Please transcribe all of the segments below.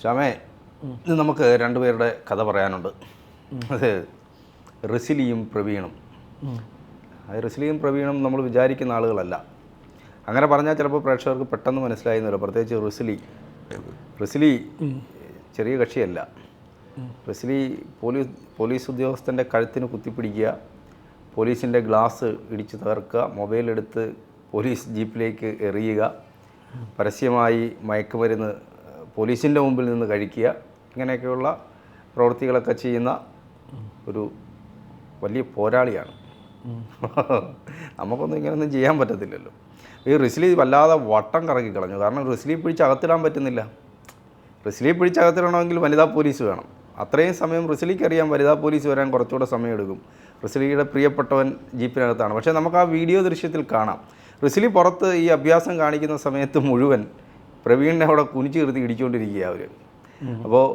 ശ്യാമേ ഇത് നമുക്ക് രണ്ടുപേരുടെ കഥ പറയാനുണ്ട്. അത് റിസിലിയും പ്രവീണും. റിസിലിയും പ്രവീണും നമ്മൾ വിചാരിക്കുന്ന ആളുകളല്ല. അങ്ങനെ പറഞ്ഞാൽ ചിലപ്പോൾ പ്രേക്ഷകർക്ക് പെട്ടെന്ന് മനസ്സിലായി മനസ്സിലായിരുന്നില്ല പ്രത്യേകിച്ച് റിസിലി. റിസിലി ചെറിയ കക്ഷിയല്ല. റിസിലി പോലീസ് പോലീസ് ഉദ്യോഗസ്ഥന്റെ കഴുത്തിന് കുത്തിപ്പിടിക്കുക പോലീസിന്റെ ഗ്ലാസ് ഇടിച്ച് തകർക്കുക മൊബൈൽ എടുത്ത് പോലീസ് ജീപ്പിലേക്ക് എറിയുക പരസ്യമായി മയക്കുമരുന്ന് പോലീസിന്റെ മുമ്പിൽ നിന്ന് കഴിക്കുക. ഇങ്ങനെയൊക്കെയുള്ള പ്രവൃത്തികളൊക്കെ ചെയ്യുന്ന ഒരു വലിയ പോരാളിയാണ്. നമുക്കൊന്നും ഇങ്ങനെയൊന്നും ചെയ്യാൻ പറ്റത്തില്ലല്ലോ. ഈ റിസ്ലി വല്ലാതെ വട്ടം കറങ്ങി കളഞ്ഞു. കാരണം റിസ്ലി പിടിച്ച് അകത്തിടാൻ പറ്റുന്നില്ല. റിസ്ലി പിടിച്ച് അകത്തിടണമെങ്കിൽ വനിതാ പോലീസ് വേണം. അത്രയും സമയം റിസ്ലിക്ക് അറിയാം വനിതാ പോലീസ് വരാൻ കുറച്ചുകൂടെ സമയം എടുക്കും റിസ്ലിയുടെ പ്രിയപ്പെട്ടവൻ ജീപ്പിനകത്താണ്. പക്ഷേ നമുക്ക് ആ വീഡിയോ ദൃശ്യത്തിൽ കാണാം. റിസ്ലി പുറത്ത് ഈ അഭ്യാസം കാണിക്കുന്ന സമയത്ത് മുഴുവൻ പ്രവീണിനെ അവിടെ കുനിച്ചു കീർത്തി ഇടിച്ചുകൊണ്ടിരിക്കുക അവർ അപ്പോൾ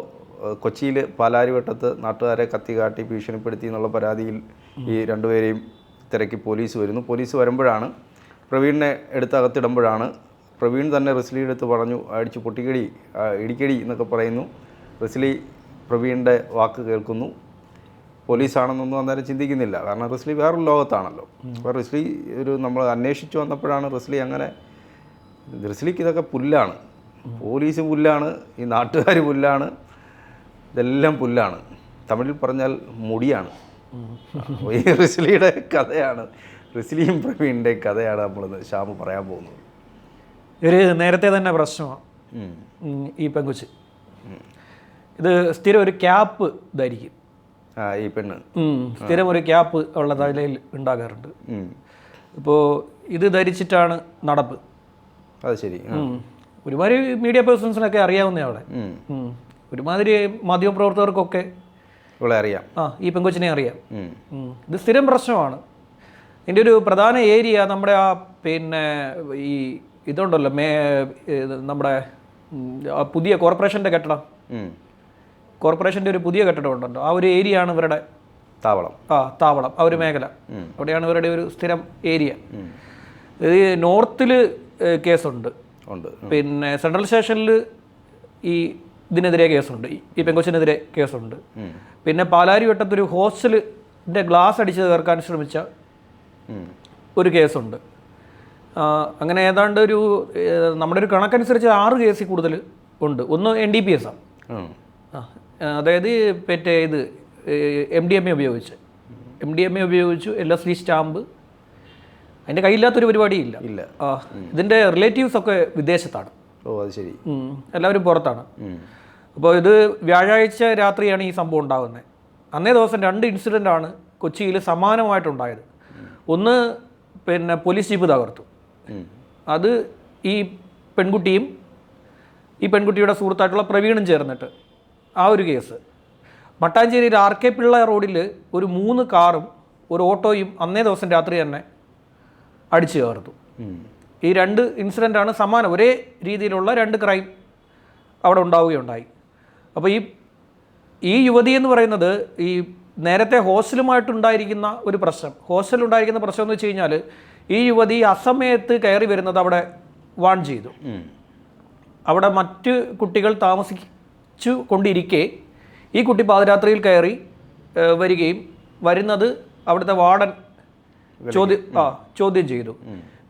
കൊച്ചിയിൽ പാലാരിവട്ടത്ത് നാട്ടുകാരെ കത്തി കാട്ടി ഭീഷണിപ്പെടുത്തി എന്നുള്ള പരാതിയിൽ ഈ രണ്ടുപേരെയും തിരക്കി പോലീസ് വരുന്നു. പോലീസ് വരുമ്പോഴാണ് പ്രവീണിനെ എടുത്ത് അകത്തിടുമ്പോഴാണ് പ്രവീൺ തന്നെ റിസ്ലി എടുത്ത് പറഞ്ഞു അടിച്ച് പൊട്ടിക്കടി ഇടിക്കടി എന്നൊക്കെ പറയുന്നു. റിസ്ലി പ്രവീണിന്റെ വാക്ക് കേൾക്കുന്നു. പോലീസാണെന്നൊന്നും അന്നേരം ചിന്തിക്കുന്നില്ല. കാരണം റിസ്ലി വേറൊരു ലോകത്താണല്ലോ. അപ്പോൾ റിസ്ലി ഒരു നമ്മൾ അന്വേഷിച്ചു വന്നപ്പോഴാണ് റിസ്ലി അങ്ങനെ റിസ്ലിക്ക് ഇതൊക്കെ പുല്ലാണ്. പോലീസ് പുല്ലാണ് ഈ നാട്ടുകാർ പുല്ലാണ് ഇതെല്ലാം പുല്ലാണ്. തമിഴിൽ പറഞ്ഞാൽ മുടിയാണ്. ഈ റിസ്ലിയുടെ കഥയാണ് റിസ്ലിയും പ്രവീണിന്റെ കഥയാണ് നമ്മളിന്ന് ശ്യാമ് പറയാൻ പോകുന്നത്. ഇവർ നേരത്തെ തന്നെ പ്രശ്നമാണ് ഈ പെങ്കുച്ച് ഇത് സ്ഥിരം ഒരു ക്യാപ്പ് ധരിക്കും ആ ഈ പെണ്ണ്. സ്ഥിരം ഒരു ക്യാപ്പ് ഉള്ള തലയിൽ ഉണ്ടാകാറുണ്ട്. ഇപ്പോൾ ഇത് ധരിച്ചിട്ടാണ് നടപ്പ്. അത് ശരി. ഒരുമാതിരി മീഡിയ പേഴ്സൺസിനൊക്കെ അറിയാവുന്ന അവിടെ. ഒരുമാതിരി മാധ്യമ ഒരുമാതിരി മാധ്യമപ്രവർത്തകർക്കൊക്കെ ഇവിടെ അറിയാം. ആ ഈ പെങ്കൊച്ചിനെ അറിയാം. ഇത് സ്ഥിരം പ്രശ്നമാണ്. ഇതിന്റെ ഒരു പ്രധാന ഏരിയ നമ്മുടെ ആ പിന്നെ ഈ ഇതുണ്ടല്ലോ മേ നമ്മുടെ പുതിയ കോർപ്പറേഷന്റെ കെട്ടിടം. കോർപ്പറേഷന്റെ ഒരു പുതിയ കെട്ടിടം ഉണ്ടല്ലോ. ആ ഒരു ഏരിയ ആണ് ഇവരുടെ താവളം. ആ താവളം ആ ഒരു മേഖല. അവിടെയാണ് ഇവരുടെ ഒരു സ്ഥിരം ഏരിയ. ഇത് നോർത്തിൽ കേസുണ്ട്. ഉണ്ട്. പിന്നെ സെൻട്രൽ സ്റ്റേഷനിൽ ഈ ഇതിനെതിരെ കേസുണ്ട്. ഈ- പെങ്കൊച്ചിനെതിരെ കേസുണ്ട്. പിന്നെ പിന്നെ പാലാരിവട്ടത്തൊരു ഹോസ്റ്റലിന്റെ ഗ്ലാസ് അടിച്ച് തീർക്കാൻ ശ്രമിച്ച ഒരു കേസുണ്ട്. അങ്ങനെ ഏതാണ്ട് ഒരു നമ്മുടെ ഒരു കണക്കനുസരിച്ച് ആറ് കേസിൽ കൂടുതൽ ഉണ്ട്. ഒന്ന് എൻ ഡി പി എസ് ആണ്. ആ, അതായത് മറ്റേ ഇത് എം ഡി എം എ ഉപയോഗിച്ച്. എം ഡി എം എ ഉപയോഗിച്ചു എൽ എസ് ഡി സ്റ്റാമ്പ് അതിന്റെ കയ്യില്ലാത്തൊരു പരിപാടിയില്ല. ഇല്ല. ഇല്ല ഇതിന്റെ റിലേറ്റീവ്സ് ഒക്കെ വിദേശത്താണ്. ഓ അത് ശരി. എല്ലാവരും പുറത്താണ്. അപ്പോൾ ഇത് വ്യാഴാഴ്ച രാത്രിയാണ് ഈ സംഭവം ഉണ്ടാകുന്നത് അന്നേ ദിവസം രണ്ട് ഇൻസിഡന്റ് ആണ് കൊച്ചിയിൽ സമാനമായിട്ടുണ്ടായത്. ഒന്ന് പിന്നെ പോലീസ് ജീപ്പ് തകർത്തു. അത് ഈ പെൺകുട്ടിയും ഈ പെൺകുട്ടിയുടെ സുഹൃത്തായിട്ടുള്ള പ്രവീണും ചേർന്നിട്ട് ആ ഒരു കേസ്. മട്ടാഞ്ചേരിയിൽ ആർ കെ പിള്ള റോഡിൽ ഒരു മൂന്ന് കാറും ഒരു ഓട്ടോയും അന്നേ ദിവസം രാത്രി തന്നെ അടിച്ചു ചേർത്തു. ഈ രണ്ട് ഇൻസിഡന്റ് ആണ് സമാനം. ഒരേ രീതിയിലുള്ള രണ്ട് ക്രൈം അവിടെ ഉണ്ടാവുകയുണ്ടായി. അപ്പോൾ ഈ ഈ യുവതി എന്ന് പറയുന്നത് ഈ നേരത്തെ ഹോസ്റ്റലുമായിട്ടുണ്ടായിരിക്കുന്ന ഒരു പ്രശ്നം. ഹോസ്റ്റലുണ്ടായിരിക്കുന്ന പ്രശ്നം എന്ന് വെച്ച് കഴിഞ്ഞാൽ ഈ യുവതി അസമയത്ത് കയറി വരുന്നത് അവിടെ വാൺ ചെയ്തു. അവിടെ മറ്റ് കുട്ടികൾ താമസിച്ചു കൊണ്ടിരിക്കെ ഈ കുട്ടി പാതിരാത്രിയിൽ കയറി വരികയും വരുന്നത് അവിടുത്തെ വാർഡൻ ചോദ്യം ആ ചോദ്യം ചെയ്തു.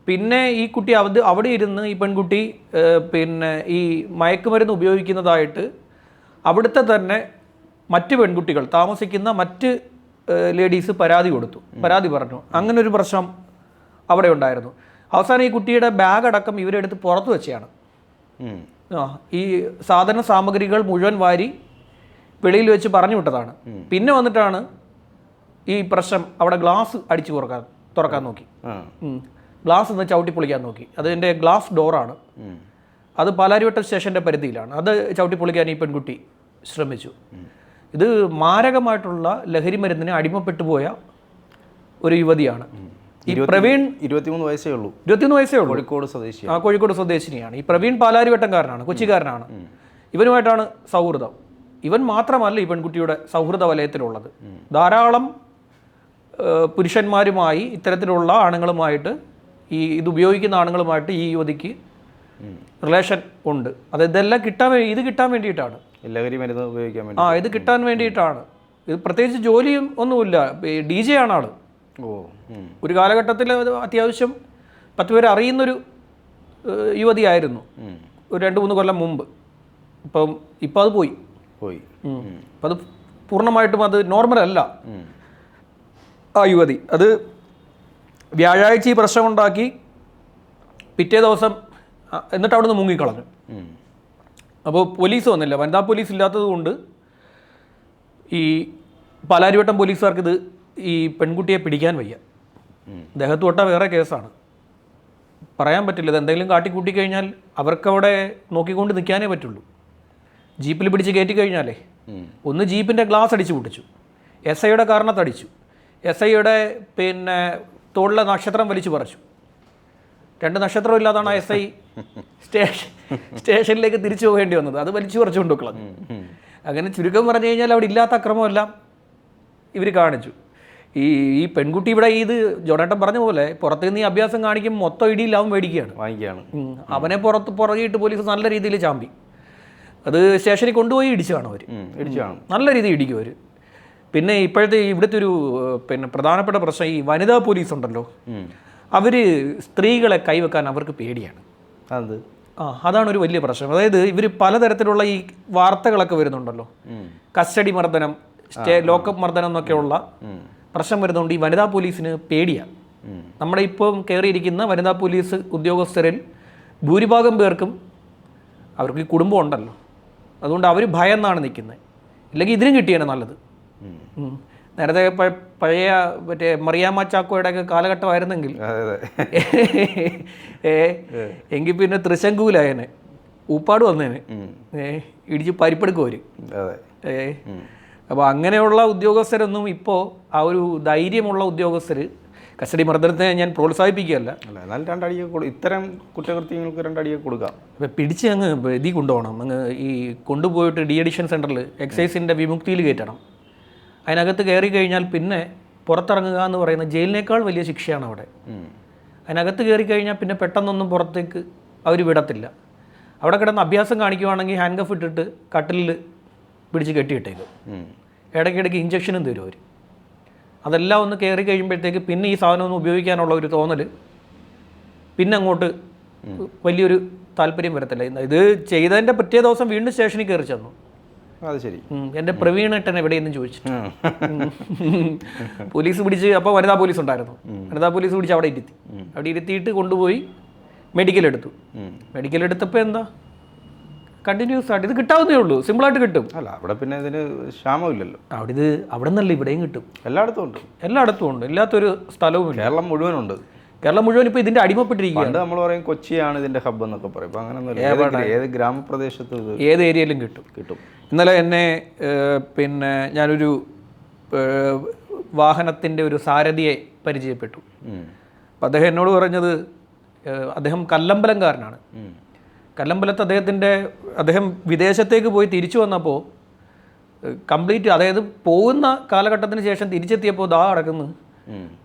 പിന്നെ ഈ കുട്ടി അവ അവിടെ ഇരുന്ന് ഈ പെൺകുട്ടി പിന്നെ ഈ മയക്കുമരുന്ന് ഉപയോഗിക്കുന്നതായിട്ട് അവിടുത്തെ തന്നെ മറ്റ് പെൺകുട്ടികൾ താമസിക്കുന്ന മറ്റ് ലേഡീസ് പരാതി കൊടുത്തു. പരാതി പറഞ്ഞു. അങ്ങനെ ഒരു പ്രശ്നം അവിടെ ഉണ്ടായിരുന്നു. അവസാനം ഈ കുട്ടിയുടെ ബാഗ് അടക്കം ഇവരെടുത്ത് പുറത്തു വെച്ചാണ്. ആ ഈ സാധന സാമഗ്രികൾ മുഴുവൻ വാരി വെളിയിൽ വെച്ച് പറഞ്ഞു വിട്ടതാണ്. പിന്നെ വന്നിട്ടാണ് ഈ പ്രശ്നം അവിടെ ഗ്ലാസ് അടിച്ചു തുറക്കാൻ. തുറക്കാൻ നോക്കി. ഗ്ലാസ് ഒന്ന് ചവിട്ടി പൊളിക്കാൻ നോക്കി. അതിന്റെ ഗ്ലാസ് ഡോറാണ്. അത് പാലാരിവട്ടം സ്റ്റേഷന്റെ പരിധിയിലാണ്. അത് ചവിട്ടി പൊളിക്കാൻ ഈ പെൺകുട്ടി ശ്രമിച്ചു. ഇത് മാരകമായിട്ടുള്ള ലഹരി മരുന്നിന് അടിമപ്പെട്ടു പോയ ഒരു യുവതിയാണ്. ഈ പ്രവീൺ ഇരുപത്തിമൂന്ന് വയസ്സേ ഉള്ളൂ. ഇരുപത്തിമൂന്ന് വയസ്സേ ഉള്ളൂ. കോഴിക്കോട് സ്വദേശി ആ കോഴിക്കോട് സ്വദേശിനിയാണ്. ഈ പ്രവീൺ പാലാരിവട്ടംകാരനാണ് കൊച്ചിക്കാരനാണ്. ഇവനുമായിട്ടാണ് സൗഹൃദം. ഇവൻ മാത്രമല്ല ഈ പെൺകുട്ടിയുടെ സൗഹൃദ വലയത്തിലുള്ളത്. ധാരാളം പുരുഷന്മാരുമായി ഇത്തരത്തിലുള്ള ആണുങ്ങളുമായിട്ട് ഈ ഇത് ഉപയോഗിക്കുന്ന ആണുങ്ങളുമായിട്ട് ഈ യുവതിക്ക് റിലേഷൻ ഉണ്ട്. അത് ഇതെല്ലാം കിട്ടാൻ ഇത് കിട്ടാൻ വേണ്ടിയിട്ടാണ്. ലഹരി മരുന്ന് ഉപയോഗിക്കാൻ വേണ്ടി. ആ ഇത് കിട്ടാൻ വേണ്ടിയിട്ടാണ്. ഇത് പ്രത്യേകിച്ച് ജോലിയും ഒന്നുമില്ല. ഡി ജെ ആണ് ആൾ. ഓ ഒരു കാലഘട്ടത്തിൽ അത് അത്യാവശ്യം പത്ത് പേര് അറിയുന്നൊരു യുവതിയായിരുന്നു. ഒരു രണ്ട് മൂന്ന് കൊല്ലം മുമ്പ്. ഇപ്പം ഇപ്പം അത് പോയി. പോയി. അപ്പം അത് പൂർണമായിട്ടും അത് നോർമൽ അല്ല. ആ യുവതി. അത് വ്യാഴാഴ്ച ഈ പ്രശ്നമുണ്ടാക്കി പിറ്റേ ദിവസം എന്നിട്ട് അവിടെ നിന്ന് മുങ്ങിക്കളഞ്ഞു. അപ്പോൾ പോലീസ് വന്നില്ല. വനിതാ പോലീസ് ഇല്ലാത്തത് കൊണ്ട് ഈ പാലാരിവട്ടം പോലീസുകാർക്ക് ഇത് ഈ പെൺകുട്ടിയെ പിടിക്കാൻ വയ്യ. ഉം. ദേഹത്ത് തൊട്ടാൽ വേറെ കേസാണ്. പറയാൻ പറ്റില്ല. ഇത് എന്തെങ്കിലും കാട്ടിക്കൂട്ടി കഴിഞ്ഞാൽ അവർക്കവിടെ നോക്കിക്കൊണ്ട് നിൽക്കാനേ പറ്റുള്ളൂ. ജീപ്പിൽ പിടിച്ച് കയറ്റി കഴിഞ്ഞാലേ ഒന്ന് ജീപ്പിന്റെ ഗ്ലാസ് അടിച്ചു പൊട്ടിച്ചു. എസ് ഐയുടെ കാരണത്തടിച്ചു എസ് ഐയുടെ പിന്നെ തോളിലെ നക്ഷത്രം വലിച്ചു പറിച്ചു. രണ്ട് നക്ഷത്രം ഇല്ലാതാണ് എസ് ഐ സ്റ്റേഷൻ സ്റ്റേഷനിലേക്ക് തിരിച്ചു പോകേണ്ടി വന്നത്. അത് വലിച്ചു പറിച്ചുകൊണ്ട് കളഞ്ഞു. അങ്ങനെ ചുരുക്കം പറഞ്ഞു കഴിഞ്ഞാൽ അവിടെ ഇല്ലാത്ത അക്രമമെല്ലാം ഇവർ കാണിച്ചു. ഈ ഈ പെൺകുട്ടി ഇവിടെ ഇത് ജോണേട്ടൻ പറഞ്ഞ പോലെ പുറത്ത് നിന്ന് ഈ അഭ്യാസം കാണിക്കും മൊത്തം ഇടിയിൽ അവൻ മേടിക്കുകയാണ്. വാങ്ങിക്കുകയാണ്. അവനെ പുറത്ത് പുറകിട്ട് പോലീസ് നല്ല രീതിയിൽ ചാമ്പി. അത് സ്റ്റേഷനിൽ കൊണ്ടുപോയി ഇടിച്ചാണ് അവർ. ഇടിച്ചാണ് നല്ല രീതിയിൽ ഇടിക്കും അവർ പിന്നെ ഇപ്പോഴത്തെ ഇവിടുത്തെ ഒരു പിന്നെ പ്രധാനപ്പെട്ട പ്രശ്നം ഈ വനിതാ പോലീസ് ഉണ്ടല്ലോ. അവർ സ്ത്രീകളെ കൈവെക്കാൻ അവർക്ക് പേടിയാണ്. അത് ആ അതാണ് ഒരു വലിയ പ്രശ്നം. അതായത് ഇവർ പലതരത്തിലുള്ള ഈ വാർത്തകളൊക്കെ വരുന്നുണ്ടല്ലോ. കസ്റ്റഡി മർദ്ദനം സ്റ്റേ ലോക്കപ്പ് മർദ്ദനം എന്നൊക്കെയുള്ള. പ്രശ്നം വരുന്നതുകൊണ്ട് ഈ വനിതാ പോലീസിന് പേടിയാണ്. നമ്മുടെ ഇപ്പം കയറിയിരിക്കുന്ന വനിതാ പോലീസ് ഉദ്യോഗസ്ഥരിൽ ഭൂരിഭാഗം പേർക്കും അവർക്ക് ഈ കുടുംബം ഉണ്ടല്ലോ. അതുകൊണ്ട് അവർ ഭയന്നാണ് നിൽക്കുന്നത് ഇല്ലെങ്കിൽ ഇതിനും കിട്ടിയാണ് നല്ലത്. നേരത്തെ പഴയ മറ്റേ മറിയാമ്മ ചാക്കോയുടെ ഒക്കെ കാലഘട്ടമായിരുന്നെങ്കിൽ എങ്കിൽ പിന്നെ തൃശങ്കൂലായനെ ഊപ്പാട് വന്നേനെ. ഏ ഇടിച്ച് പരിപ്പെടുക്കും അവർ ഏ അപ്പോൾ അങ്ങനെയുള്ള ഉദ്യോഗസ്ഥരൊന്നും ഇപ്പോ ആ ഒരു ധൈര്യമുള്ള ഉദ്യോഗസ്ഥര് കസ്റ്റഡി മർദ്ദനത്തെ ഞാൻ പ്രോത്സാഹിപ്പിക്കുകയല്ല. എന്നാലും രണ്ടടിയൊക്കെ ഇത്തരം കുറ്റകൃത്യങ്ങൾക്ക് രണ്ടടിയൊക്കെ കൊടുക്കാം. അപ്പോൾ പിടിച്ച് അങ്ങ് ഇതിൽ കൊണ്ടുപോകണം. അങ്ങ് ഈ കൊണ്ടുപോയിട്ട് ഡി അഡിഷൻ സെന്ററിൽ എക്സൈസിന്റെ വിമുക്തിയിൽ കയറ്റണം. അതിനകത്ത് കയറി കഴിഞ്ഞാൽ പിന്നെ പുറത്തിറങ്ങുക എന്ന് പറയുന്ന ജയിലിനേക്കാൾ വലിയ ശിക്ഷയാണ് അവിടെ. അതിനകത്ത് കയറി കഴിഞ്ഞാൽ പിന്നെ പെട്ടെന്നൊന്നും പുറത്തേക്ക് അവർ വിടത്തില്ല. അവിടെ കിടന്ന് അഭ്യാസം കാണിക്കുവാണെങ്കിൽ ഹാൻഡ് കഫ് ഇട്ടിട്ട് കട്ടിലിൽ പിടിച്ച് കെട്ടിയിട്ടേക്കും. ഇടയ്ക്കിടയ്ക്ക് ഇഞ്ചക്ഷനും തരും അവർ അതെല്ലാം ഒന്ന് കയറി കഴിയുമ്പോഴത്തേക്ക് പിന്നെ ഈ സാധനം ഒന്ന് ഉപയോഗിക്കാനുള്ള ഒരു തോന്നൽ പിന്നെ അങ്ങോട്ട് വലിയൊരു താല്പര്യം വരത്തില്ല. ഇത് ചെയ്തതിന്റെ പിറ്റേ ദിവസം വീണ്ടും സ്റ്റേഷനിൽ കയറി ചെന്നു. അത് ശരി. എന്റെ പ്രവീണേട്ടൻ എവിടെയെന്ന് ചോദിച്ചു പോലീസ് പിടിച്ച് അപ്പോൾ വനിതാ പോലീസ് ഉണ്ടായിരുന്നു. വനിതാ പോലീസ് പിടിച്ച് അവിടെ ഇരുത്തി. അവിടെ ഇരുത്തിയിട്ട് കൊണ്ടുപോയി മെഡിക്കൽ എടുത്തു. മെഡിക്കൽ എടുത്തപ്പോൾ എന്താ? കണ്ടിന്യൂസ് ആയിട്ട് ഇത് കിട്ടാവുന്നേ ഉള്ളൂ. സിമ്പിൾ ആയിട്ട് കിട്ടും. അല്ല അവിടെ പിന്നെ ഇതിന് ക്ഷാമമില്ലല്ലോ അവിടെ ഇത് അവിടെ നിന്നല്ല ഇവിടെയും കിട്ടും. എല്ലായിടത്തും ഉണ്ട്. എല്ലായിടത്തും ഉണ്ട്. ഇല്ലാത്തൊരു സ്ഥലവും കേരളം മുഴുവനുണ്ട് കേരളം മുഴുവൻ ഇപ്പോൾ ഇതിന്റെ അടിമപ്പെട്ടിരിക്കുകയാണ്. നമ്മൾ പറയും കൊച്ചിയാണ് ഇതിന്റെ ഹബ്ബ് എന്നൊക്കെ പറയും. ഇപ്പൊ അങ്ങനെയൊന്നുമില്ല ഏത് ഗ്ര- ഗ്രാമപ്രദേശത്ത് ഏത് ഏരിയയിലും കിട്ടും. കിട്ടും. ഇന്നലെ എന്നെ പിന്നെ ഞാനൊരു വാഹനത്തിന്റെ ഒരു സാരഥിയെ പരിചയപ്പെട്ടു. അപ്പം അദ്ദേഹം എന്നോട് പറഞ്ഞത് അദ്ദേഹം കല്ലമ്പലംകാരനാണ്. കല്ലമ്പലത്ത് അദ്ദേഹത്തിന്റെ അദ്ദേഹം വിദേശത്തേക്ക് പോയി തിരിച്ചു വന്നപ്പോൾ കംപ്ലീറ്റ് അതായത് പോകുന്ന കാലഘട്ടത്തിന് ശേഷം തിരിച്ചെത്തിയപ്പോൾ ദാ അടക്കുന്നു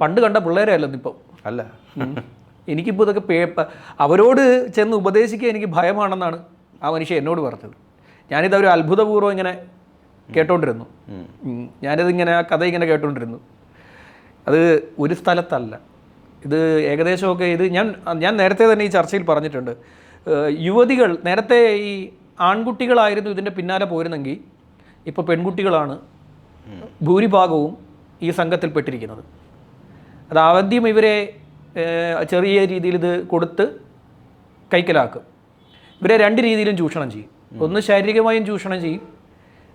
പണ്ട് കണ്ട പിള്ളേരെ അല്ലെന്ന് ഇപ്പം. അല്ല. എനിക്കിപ്പോൾ ഇതൊക്കെ പേപ്പ അവരോട് ചെന്ന് ഉപദേശിക്കാൻ എനിക്ക് ഭയമാണെന്നാണ് ആ മനുഷ്യൻ എന്നോട് പറഞ്ഞത്. ഞാനിത് ഒരു അത്ഭുതപൂർവം ഇങ്ങനെ കേട്ടോണ്ടിരുന്നു. ഞാനിതിങ്ങനെ ആ കഥ ഇങ്ങനെ കേട്ടോണ്ടിരുന്നു. അത് ഒരു സ്ഥലത്തല്ല. ഇത് ഏകദേശമൊക്കെ ഇത് ഞാൻ ഞാൻ നേരത്തെ തന്നെ ഈ ചർച്ചയിൽ പറഞ്ഞിട്ടുണ്ട്. യുവതികൾ നേരത്തെ ഈ ആൺകുട്ടികളായിരുന്നു ഇതിന്റെ പിന്നാലെ പോരുന്നെങ്കിൽ ഇപ്പോൾ പെൺകുട്ടികളാണ് ഭൂരിഭാഗവും ഈ സംഘത്തിൽപ്പെട്ടിരിക്കുന്നത് അത് ആദ്യം ഇവരെ ചെറിയ രീതിയിൽ ഇത് കൊടുത്ത് കൈക്കലാക്കും. ഇവരെ രണ്ട് രീതിയിലും ചൂഷണം ചെയ്യും. ഒന്ന് ശാരീരികമായും ചൂഷണം ചെയ്യും.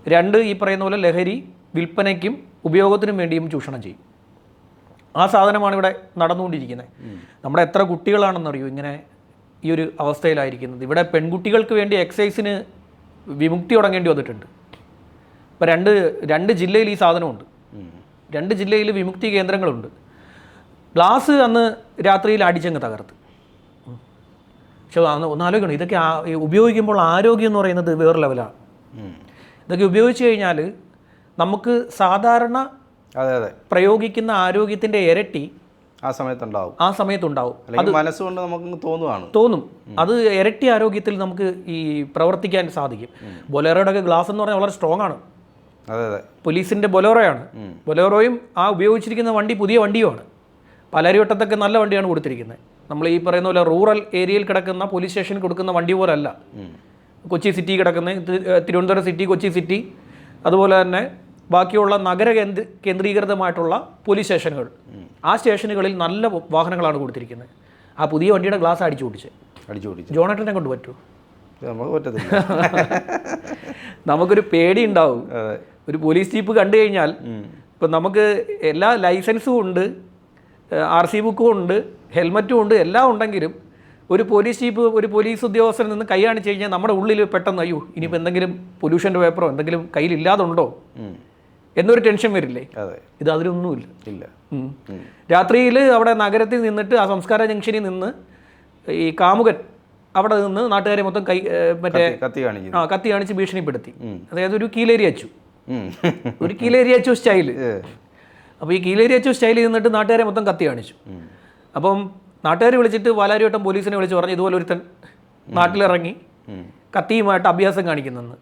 രണ്ട് ഈ പറയുന്ന പോലെ ലഹരി വിൽപ്പനയ്ക്കും ഉപയോഗത്തിനും വേണ്ടിയും ചൂഷണം ചെയ്യും. ആ സാധനമാണ് ഇവിടെ നടന്നുകൊണ്ടിരിക്കുന്നത്. നമ്മുടെ എത്ര കുട്ടികളാണെന്നറിയോ? ഇങ്ങനെ ഈ ഒരു അവസ്ഥയിലായിരിക്കുന്നത്. ഇവിടെ പെൺകുട്ടികൾക്ക് വേണ്ടി എക്സൈസിന് വിമുക്തി തുടങ്ങേണ്ടി വന്നിട്ടുണ്ട്. ഇപ്പോൾ രണ്ട് രണ്ട് ജില്ലയിൽ ഈ സാധനമുണ്ട്. രണ്ട് ജില്ലയിൽ വിമുക്തി കേന്ദ്രങ്ങളുണ്ട്. ഗ്ലാസ് അന്ന് രാത്രിയിൽ അടിച്ചങ്ങ് തകർത്ത്. പക്ഷെ ഒന്ന് ആലോചിക്കണം. ഇതൊക്കെ ഉപയോഗിക്കുമ്പോൾ ആരോഗ്യം എന്ന് പറയുന്നത് വേറെ ലെവലാണ്. ഇതൊക്കെ ഉപയോഗിച്ച് കഴിഞ്ഞാൽ നമുക്ക് സാധാരണ അതെ അതെ. പ്രയോഗിക്കുന്ന ആരോഗ്യത്തിന്റെ ഇരട്ടി ആ സമയത്തുണ്ടാവും. ആ സമയത്തുണ്ടാവും. അത് മനസ്സുകൊണ്ട് നമുക്ക് തോന്നുവാണ്. തോന്നും. അത് ഇരട്ടി ആരോഗ്യത്തിൽ നമുക്ക് ഈ പ്രവർത്തിക്കാൻ സാധിക്കും. ബൊലേറോയുടെ ഒക്കെ ഗ്ലാസ് എന്ന് പറഞ്ഞാൽ വളരെ സ്ട്രോങ് ആണ്. അതെ അതെ. പോലീസിന്റെ ബൊലേറോയാണ്. ബൊലേറോയും ആ ഉപയോഗിച്ചിരിക്കുന്ന വണ്ടി പുതിയ വണ്ടിയുമാണ്. പലരിവട്ടത്തൊക്കെ നല്ല വണ്ടിയാണ് കൊടുത്തിരിക്കുന്നത്. നമ്മൾ ഈ പറയുന്ന പോലെ റൂറൽ ഏരിയയിൽ കിടക്കുന്ന പോലീസ് സ്റ്റേഷനിൽ കൊടുക്കുന്ന വണ്ടി പോലല്ല. കൊച്ചി സിറ്റി കിടക്കുന്ന തിരുവനന്തപുരം സിറ്റി കൊച്ചി സിറ്റി അതുപോലെ തന്നെ ബാക്കിയുള്ള നഗര കേന്ദ്ര കേന്ദ്രീകൃതമായിട്ടുള്ള പോലീസ് സ്റ്റേഷനുകൾ ആ സ്റ്റേഷനുകളിൽ നല്ല വാഹനങ്ങളാണ് കൊടുത്തിരിക്കുന്നത്. ആ പുതിയ വണ്ടിയുടെ ഗ്ലാസ് അടിച്ചു പൊട്ടിച്ച്. അടിച്ചു പൊടിച്ച് ജോണേട്ടനെ കൊണ്ട് പറ്റൂ? നമുക്ക് പറ്റത്തില്ല. നമുക്കൊരു പേടി ഉണ്ടാവും. ഒരു പോലീസ് ജീപ്പ് കണ്ടു കഴിഞ്ഞാൽ ഇപ്പം നമുക്ക് എല്ലാ ലൈസൻസും ഉണ്ട് ആർ സി ബുക്കും ഉണ്ട് ഹെൽമറ്റും ഉണ്ട് എല്ലാം ഉണ്ടെങ്കിലും ഒരു പോലീസ് ജീപ്പ് ഒരു പോലീസ് ഉദ്യോഗസ്ഥനിൽ നിന്ന് കൈ കാണിച്ചു കഴിഞ്ഞാൽ നമ്മുടെ ഉള്ളിൽ പെട്ടെന്ന് അയ്യോ ഇനിയിപ്പോൾ എന്തെങ്കിലും പൊല്യൂഷന്റെ പേപ്പറോ എന്തെങ്കിലും കയ്യിലില്ലാതുണ്ടോ. എന്നൊരു ടെൻഷൻ വരില്ലേ? ഇത് അതിലൊന്നുമില്ല. ഇല്ല. രാത്രിയിൽ അവിടെ നഗരത്തിൽ നിന്നിട്ട് ആ സംസ്കാര ജംഗ്ഷനിൽ നിന്ന് ഈ കാമുകൻ അവിടെ നിന്ന് നാട്ടുകാരെ മൊത്തം കൈ മറ്റേ കത്തി- കാണിച്ചു ആ കത്തി കാണിച്ച് ഭീഷണിപ്പെടുത്തി. അതായത് ഒരു കീലേരി അച്ചു. ഒരു കീലേരി അച്ചു സ്റ്റൈൽ. അപ്പോൾ ഈ കീലേരി അച്ചു സ്റ്റൈലിൽ നിന്നിട്ട് നാട്ടുകാരെ മൊത്തം കത്തി കാണിച്ചു. അപ്പം നാട്ടുകാർ വിളിച്ചിട്ട് വാലാരിവട്ടം പോലീസിനെ വിളിച്ച് പറഞ്ഞു ഇതുപോലെ ഒരുത്തൻ നാട്ടിലിറങ്ങി. കത്തിയുമായിട്ട് അഭ്യാസം കാണിക്കുന്നെന്ന്.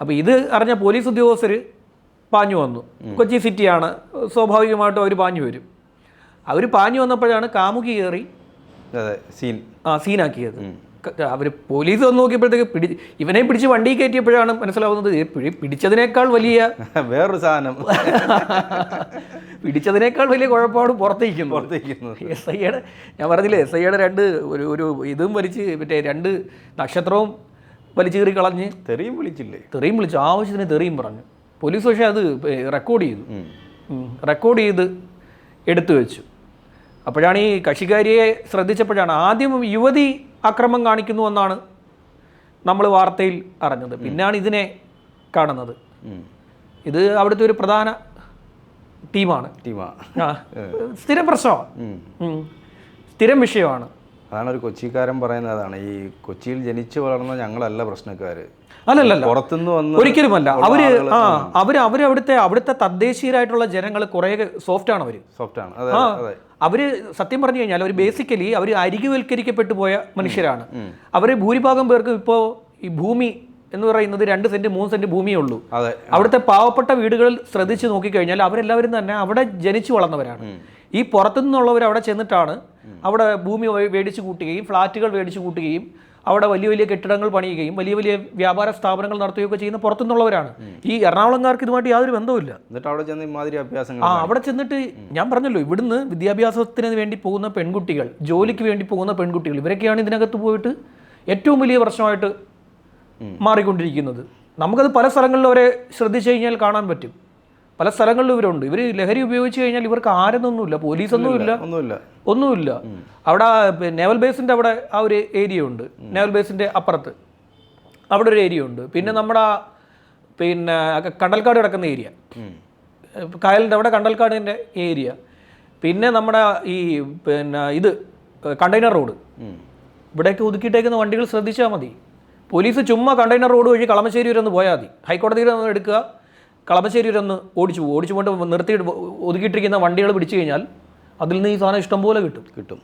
അപ്പോൾ ഇത് അറിഞ്ഞ പോലീസ് ഉദ്യോഗസ്ഥർ പാഞ്ഞു വന്നു. കൊച്ചി സിറ്റിയാണ്. സ്വാഭാവികമായിട്ടും അവർ പാഞ്ഞു വരും. അവർ പാഞ്ഞു വന്നപ്പോഴാണ് കാമുകി കയറി സീൻ. ആ സീനാക്കിയത്. അവർ പോലീസ് വന്ന് നോക്കിയപ്പോഴത്തേക്ക് പിടി ഇവനെ പിടിച്ച് വണ്ടി കയറ്റിയപ്പോഴാണ് മനസ്സിലാവുന്നത് പിടിച്ചതിനേക്കാൾ വലിയ വേറൊരു സാധനം. പിടിച്ചതിനേക്കാൾ വലിയ കുഴപ്പമാണ് പുറത്തേക്കുന്നു പുറത്തേക്കുന്നു എസ് ഐയുടെ ഞാൻ പറഞ്ഞില്ലേ എസ് ഐയുടെ രണ്ട് ഒരു ഒരു ഇതും വലിച്ച് മറ്റേ രണ്ട് നക്ഷത്രവും വലിച്ചു കീറി കളഞ്ഞ് തെറിയും വിളിച്ചില്ലേ? തെറിയും വിളിച്ചു ആവശ്യത്തിന് തെറിയും പറഞ്ഞു. പോലീസ് പക്ഷേ അത് റെക്കോർഡ് ചെയ്തു. റെക്കോർഡ് ചെയ്ത് എടുത്തു വെച്ചു. അപ്പോഴാണ് ഈ കക്ഷിക്കാരിയെ ശ്രദ്ധിച്ചപ്പോഴാണ് ആദ്യം യുവതി അക്രമം കാണിക്കുന്നു എന്നാണ് നമ്മൾ വാർത്തയിൽ അറിഞ്ഞത്. പിന്നാണ് ഇതിനെ കാണുന്നത്. ഇത് അവിടുത്തെ ഒരു പ്രധാന ടീമാണ്. ടീമാ. സ്ഥിരം പ്രശ്നമാണ്. സ്ഥിരം വിഷയമാണ്. അതാണ് ഒരു കൊച്ചിക്കാരൻ പറയുന്നത്. അതാണ് ഈ കൊച്ചിയിൽ ജനിച്ചു വളർന്ന ഞങ്ങളല്ല പ്രശ്നക്കാര്. അല്ലല്ലല്ല. പുറത്തുനിന്ന് വന്ന് ഒരിക്കലുമല്ല. അവർ ആ അവർ അവർ അവിടുത്തെ അവിടുത്തെ തദ്ദേശീയരായിട്ടുള്ള ജനങ്ങൾ കുറെ സോഫ്റ്റ് ആണ് അവർ. സോഫ്റ്റ് ആണ് അതെ അതെ. അവർ സത്യം പറഞ്ഞു കഴിഞ്ഞാൽ അവർ ബേസിക്കലി അവർ അരികുവൽക്കരിക്കപ്പെട്ടു പോയ മനുഷ്യരാണ്. അവർ ഭൂരിഭാഗം പേർക്കും ഇപ്പോ ഈ ഭൂമി എന്ന് പറയുന്നത് രണ്ട് സെന്റ് മൂന്ന് സെന്റ് ഭൂമിയേ ഉള്ളൂ. അതെ അവിടുത്തെ പാവപ്പെട്ട വീടുകളിൽ ശ്രദ്ധിച്ച് നോക്കിക്കഴിഞ്ഞാൽ അവരെല്ലാവരും തന്നെ അവിടെ ജനിച്ചു വളർന്നവരാണ്. ഈ പുറത്തു നിന്നുള്ളവർ അവിടെ ചെന്നിട്ടാണ് അവിടെ ഭൂമി മേടിച്ചു കൂട്ടുകയും ഫ്ലാറ്റുകൾ മേടിച്ചു കൂട്ടുകയും അവിടെ വലിയ വലിയ കെട്ടിടങ്ങൾ പണിയുകയും വലിയ വലിയ വ്യാപാര സ്ഥാപനങ്ങൾ നടത്തുകയൊക്കെ ചെയ്യുന്ന പുറത്തുനിന്നുള്ളവരാണ്. ഈ എറണാകുളംകാർക്ക് ഇതുമായിട്ട് യാതൊരു ബന്ധവുമില്ല. എന്നിട്ട് അവിടെ ചെന്ന് ഇമാതിരി അഭ്യാസങ്ങൾ ആ അവിടെ ചെന്നിട്ട് ഞാൻ പറഞ്ഞല്ലോ ഇവിടുന്ന് വിദ്യാഭ്യാസത്തിന് വേണ്ടി പോകുന്ന പെൺകുട്ടികൾ ജോലിക്ക് വേണ്ടി പോകുന്ന പെൺകുട്ടികൾ ഇവരൊക്കെയാണ് ഇതിനകത്ത് പോയിട്ട് ഏറ്റവും വലിയ പ്രശ്നമായിട്ട് മാറിക്കൊണ്ടിരിക്കുന്നത്. നമുക്കത് പല സ്ഥലങ്ങളിലും അവരെ ശ്രദ്ധിച്ചു കഴിഞ്ഞാൽ കാണാൻ പറ്റും. പല സ്ഥലങ്ങളിലും ഇവരുണ്ട്. ഇവർ ലഹരി ഉപയോഗിച്ച് കഴിഞ്ഞാൽ ഇവർക്ക് ആരെന്നൊന്നുമില്ല പോലീസൊന്നുമില്ല. ഒന്നുമില്ല. ഒന്നുമില്ല. അവിടെ നേവൽ ബേസിന്റെ അവിടെ ആ ഒരു ഏരിയ ഉണ്ട്. നേവൽ ബേസിന്റെ അപ്പുറത്ത്. അവിടെ ഒരു ഏരിയ ഉണ്ട്. പിന്നെ നമ്മുടെ പിന്നെ കണ്ടൽക്കാട് കിടക്കുന്ന ഏരിയ. കായലിന്റെ അവിടെ കണ്ടൽക്കാടിന്റെ ഏരിയ. പിന്നെ നമ്മുടെ ഈ പിന്നെ ഇത് കണ്ടെയ്നർ റോഡ്. ഉം. ഇവിടെയൊക്കെ ഒതുക്കിയിട്ടേക്കുന്ന വണ്ടികൾ ശ്രദ്ധിച്ചാൽ മതി. പോലീസ് ചുമ്മാ കണ്ടെയ്നർ റോഡ് വഴി കളമശ്ശേരി വരെ ഒന്ന് പോയാൽ മതി. ഹൈക്കോടതിയിൽ ഒന്ന് എടുക്കുക. കളമശ്ശേരി വരെ ഒന്ന് ഓടിച്ചു പോകും ഓടിച്ചു കൊണ്ട് നിർത്തിയിട്ട് ഒതുക്കിയിട്ടിരിക്കുന്ന വണ്ടികൾ പിടിച്ചു കഴിഞ്ഞാൽ അതിൽ നിന്ന് ഈ സാധനം ഇഷ്ടംപോലെ കിട്ടും. കിട്ടും.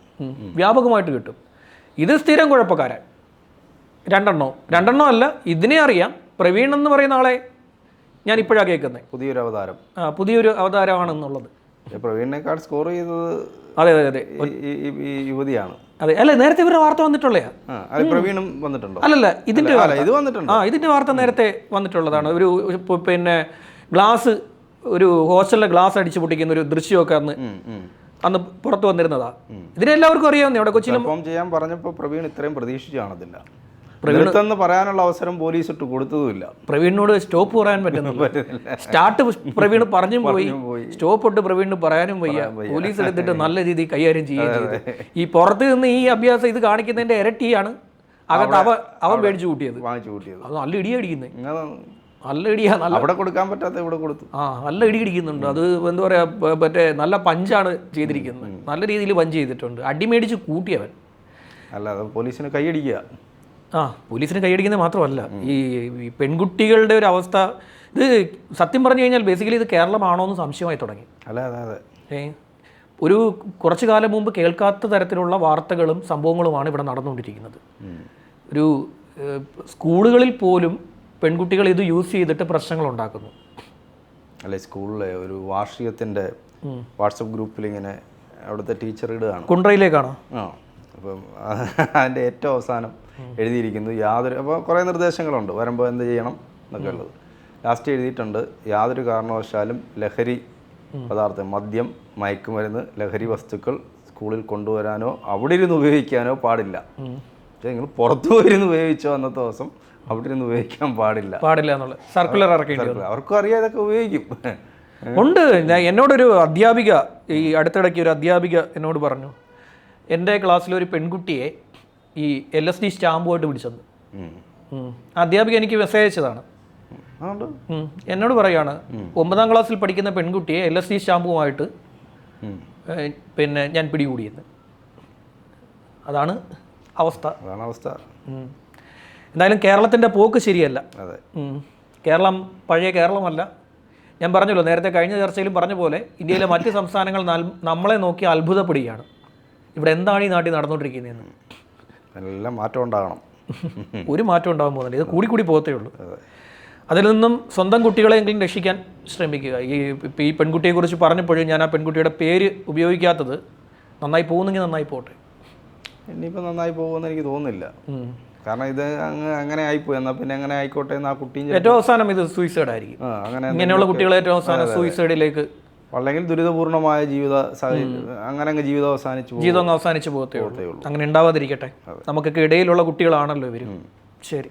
വ്യാപകമായിട്ട് കിട്ടും. ഇത് സ്ഥിരം കുഴപ്പക്കാരൻ. രണ്ടെണ്ണോ. രണ്ടെണ്ണോ അല്ല ഇതിനെ അറിയാം. പ്രവീൺ എന്ന് പറയുന്ന ആളെ ഞാൻ ഇപ്പോഴാണ് കേൾക്കുന്നത് പുതിയൊരു അവതാരം. ആ പുതിയൊരു അവതാരമാണെന്നുള്ളത്. പ്രവീണിനേക്കാൾ സ്കോർ ചെയ്തത് അതെ അതെ അതെ. യുവതിയാണ്. അതെ അല്ല നേരത്തെ ഇവരുടെ വാർത്ത വന്നിട്ടുള്ളയാ പ്രവീണും വന്നിട്ടുണ്ടോ? അല്ലല്ല ഇതിന്റെ ഇത് വന്നിട്ടുണ്ട്? ആ ഇതിന്റെ വാർത്ത നേരത്തെ വന്നിട്ടുള്ളതാണ്. ഒരു പിന്നെ ഗ്ലാസ് ഒരു ഹോസ്റ്റലിലെ ഗ്ലാസ് അടിച്ചു പൊട്ടിക്കുന്ന ഒരു ദൃശ്യമൊക്കെ അന്ന്. അന്ന് പുറത്തു വന്നിരുന്നതാ. ഇതിനെല്ലാവർക്കും അറിയാവുന്ന അവിടെ കൊച്ചിയിൽ ചെയ്യാൻ പറഞ്ഞപ്പോൾ പ്രവീൺ ഇത്രയും പ്രതീക്ഷിച്ചു കാണത്തില്ല നിർത്തന്ന് പറയാനുള്ള അവസരം പോലീസ് ഇട്ട് കൊടുത്തതുമില്ല. പ്രവീണിനോട് സ്റ്റോപ്പ് പറയാൻ പറ്റുന്നില്ല. സ്റ്റാർട്ട് പ്രവീൺ പറഞ്ഞും പോയി. സ്റ്റോപ്പ് ഇട്ട് പ്രവീണിന് പറയാനും വയ്യ. പോലീസ് എടുത്തിട്ട് നല്ല രീതിയിൽ കൈകാര്യം ചെയ്യുകയും ഈ പുറത്ത് നിന്ന് ഈ അഭ്യാസം ഇത് കാണിക്കുന്നതിന്റെ ഇരട്ടിയാണ്. അകത്ത് അവ അവൻ മേടിച്ചു കൂട്ടിയത്. വാങ്ങിച്ചു കൂട്ടിയത്. അത് നല്ല ഇടി അടിക്കുന്നത് ഇങ്ങനെ നല്ല ഇടിയാ നല്ല അവിടെ കൊടുക്കാൻ പറ്റാത്ത ഇവിടെ കൊടുത്തു. ആ നല്ല ഇടി ഇടിക്കുന്നുണ്ട്. അത് എന്താ പറയാ പ- മറ്റേ നല്ല പഞ്ചാണ് ചെയ്തിരിക്കുന്നത്. നല്ല രീതിയിൽ പഞ്ച് ചെയ്തിട്ടുണ്ട്. അടിമേടിച്ച് കൂട്ടിയവൻ അല്ല പോലീസിന് കൈയടിക്കുക ആ പോലീസിന് കൈയടിക്കുന്നത് മാത്രമല്ല. ഈ ഈ പെൺകുട്ടികളുടെ ഒരു അവസ്ഥ ഇത് സത്യം പറഞ്ഞു കഴിഞ്ഞാൽ ബേസിക്കലി ഇത് കേരളമാണോ എന്ന് സംശയമായി തുടങ്ങി. അല്ല അതെ അതെ. ഏ ഒരു കുറച്ചു കാലം മുമ്പ് കേൾക്കാത്ത തരത്തിലുള്ള വാർത്തകളും സംഭവങ്ങളുമാണ് ഇവിടെ നടന്നുകൊണ്ടിരിക്കുന്നത്. ഒരു സ്കൂളുകളിൽ പോലും പെൺകുട്ടികൾ ഇത് യൂസ് ചെയ്തിട്ട് പ്രശ്നങ്ങൾ ഉണ്ടാക്കുന്നു അല്ലെ സ്കൂളിലെ ഒരു വാർഷികത്തിന്റെ വാട്സപ്പ് ഗ്രൂപ്പിൽ ഇങ്ങനെ അവിടുത്തെ ടീച്ചർ ഇടുകയാണ്. കുണ്ട്രയിലേക്കാണോ ആ അപ്പം അതിന്റെ ഏറ്റവും അവസാനം എഴുതിയിരിക്കുന്നു യാതൊരു അപ്പോൾ കുറേ നിർദ്ദേശങ്ങളുണ്ട് വരുമ്പോൾ എന്ത് ചെയ്യണം എന്നൊക്കെ ഉള്ളത്. ലാസ്റ്റ് എഴുതിയിട്ടുണ്ട് യാതൊരു കാരണവശാലും ലഹരി പദാർത്ഥം മദ്യം മയക്കുമരുന്ന് ലഹരി വസ്തുക്കൾ സ്കൂളിൽ കൊണ്ടുവരാനോ അവിടെ ഇരുന്ന് ഉപയോഗിക്കാനോ പാടില്ല. പക്ഷേ നിങ്ങൾ പുറത്തു പോയിരുന്ന് ഉപയോഗിച്ചോ അന്നത്തെ ദിവസം അവിടെ നിന്ന് ഉപയോഗിക്കാൻ പാടില്ല. പാടില്ല എന്നുള്ളത്. സർക്കുലർ ഇറക്കേണ്ടി വന്നു. അവർക്കും അറിയാം ഇതൊക്കെ ഉപയോഗിക്കും. ഉണ്ട്. ഞാൻ എന്നോടൊരു അധ്യാപിക ഈ അടുത്തിടയ്ക്ക് ഒരു അധ്യാപിക എന്നോട് പറഞ്ഞു. എന്റെ ക്ലാസ്സിലൊരു പെൺകുട്ടിയെ ഈ എൽ എസ് ഡി സ്റ്റാമ്പുമായിട്ട് പിടിച്ചത് ഉം. അധ്യാപിക എനിക്ക് മെസ്സേജ് അയച്ചതാണ്. അതുകൊണ്ട്? ഉം. എന്നോട് പറയാണ് ഒമ്പതാം ക്ലാസ്സിൽ പഠിക്കുന്ന പെൺകുട്ടിയെ എൽ എസ് ഡി സ്റ്റാമ്പുമായിട്ട് ഉം. ഏഹ്, പിന്നെ ഞാൻ പിടികൂടിയത് അതാണ് അവസ്ഥ. അതാണ് അവസ്ഥ. ഉം. എന്തായാലും കേരളത്തിന്റെ പോക്ക് ശരിയല്ല. അതെ. കേരളം പഴയ കേരളമല്ല. ഞാൻ പറഞ്ഞല്ലോ നേരത്തെ കഴിഞ്ഞ ചർച്ചയിലും പറഞ്ഞ പോലെ ഇന്ത്യയിലെ മറ്റ് സംസ്ഥാനങ്ങൾ നമ്മളെ നോക്കി അത്ഭുതപ്പെടുകയാണ്. ഇവിടെ എന്താണ് ഈ നാട്ടിൽ നടന്നുകൊണ്ടിരിക്കുന്നതെന്ന്. എല്ലാം മാറ്റം ഉണ്ടാകണം. ഒരു മാറ്റം ഉണ്ടാകാൻ പോകുന്നില്ല ഇത് കൂടി കൂടി പോകത്തേ ഉള്ളൂ. അതിൽ നിന്നും സ്വന്തം കുട്ടികളെങ്കിലും രക്ഷിക്കാൻ ശ്രമിക്കുക. ഈ ഇപ്പം ഈ പെൺകുട്ടിയെക്കുറിച്ച് പറഞ്ഞപ്പോഴും ഞാൻ ആ പെൺകുട്ടിയുടെ പേര് ഉപയോഗിക്കാത്തത് നന്നായി പോകുന്നെങ്കിൽ നന്നായി പോട്ടെ. ഇനിയിപ്പോൾ നന്നായി പോകുമെന്ന് എനിക്ക് തോന്നുന്നില്ല. കാരണം ഇത് അങ്ങ് അങ്ങനെ ആയിപ്പോയി. എന്നാൽ പിന്നെ അങ്ങനെ ആയിക്കോട്ടെ എന്ന് ആ കുട്ടിയും ഏറ്റവും അവസാനം ഇത് സൂയിസൈഡ് ആയിരിക്കും. അങ്ങനെ ഇങ്ങനെയുള്ള കുട്ടികളെ ഏറ്റവും അവസാനം സൂയിസൈഡിലേക്ക് അല്ലെങ്കിൽ ദുരിതപൂർണമായ ജീവിത അങ്ങനെ അങ്ങ് ജീവിതം അവസാനിച്ചു ജീവിതം അവസാനിച്ച് പോകത്തേ ഉള്ളൂ. അങ്ങനെ ഉണ്ടാവാതിരിക്കട്ടെ. നമുക്കൊക്കെ ഇടയിലുള്ള കുട്ടികളാണല്ലോ ഇവർ ശരി.